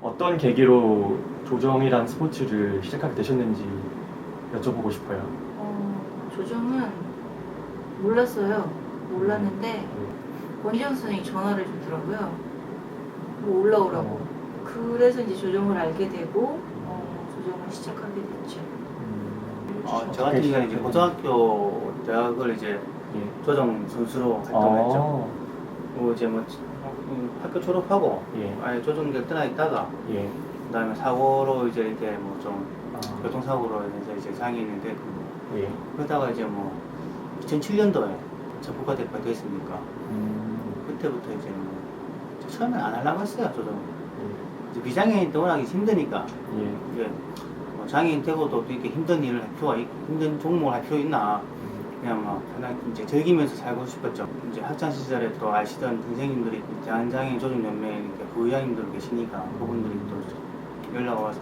어떤 계기로 조정이란 스포츠를 시작하게 되셨는지 여쭤보고 싶어요. 어, 조정은 몰랐어요. 몰랐는데 원지영 선생님이 전화를 주더라고요. 뭐 올라오라고. 그래서 이제 조정을 알게 되고 어, 시작하게 됐죠. 음, 어, 저 같은 경우는 이제 고등학교 대학을 이제 예. 조정 선수로 활동했죠. 어, 뭐 이제 뭐 음, 학교 졸업하고 예. 아예 조정대 떠나 있다가 예. 그다음에 사고로 이제 이렇게 뭐 좀 아, 교통사고로 인해서 이제 장애인이 됐고 예. 그러다가 이제 뭐 2007년도에 저 국가 대표가 됐으니까 음, 그때부터 이제 뭐 처음엔 안 하려고 했어요 조정. 예. 이제 비장애인 또 워낙 힘드니까 예. 이게 뭐 장애인 되고도 또 이렇게 힘든 일을 할 필요가 있, 힘든 종목을 할 필요 있나 그냥 뭐 편하게 이제 즐기면서 살고 싶었죠. 이제 학창 시절에 또 아시던 선생님들이 대한장애인 조정연맹 이렇게 부의장님들 계시니까 그분들이 또 연락 와서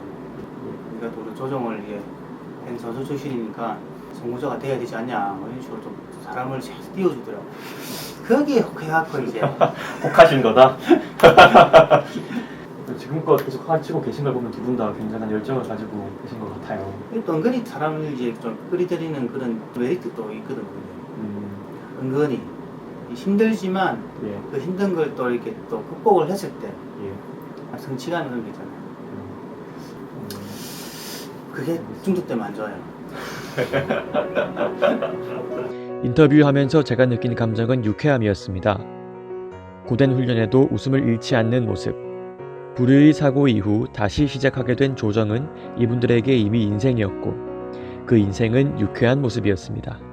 우리가 또 조정을 이제 한 선수 출신이니까 선구자가 돼야 되지 않냐 뭐 이런 식으로 좀 사람을 계속 띄워주더라고. 거기에 혹해갖고 이제 혹하신 거다. 지금껏 계속 하시고 계신 걸 보면 두 분 다 굉장한 열정을 가지고 계신 것 같아요. 또 은근히 사람을 이제 좀 끌어들이는 그런 메리트도 있거든요. 음, 은근히 힘들지만 예. 그 힘든 걸 또 이렇게 또 극복을 했을 때 예. 성취감이 그런 게 있잖아요. 음, 그게 중독되면 안 좋아요. 인터뷰하면서 제가 느낀 감정은 유쾌함이었습니다. 고된 훈련에도 웃음을 잃지 않는 모습. 불의의 사고 이후 다시 시작하게 된 조정은 이분들에게 이미 인생이었고 그 인생은 유쾌한 모습이었습니다.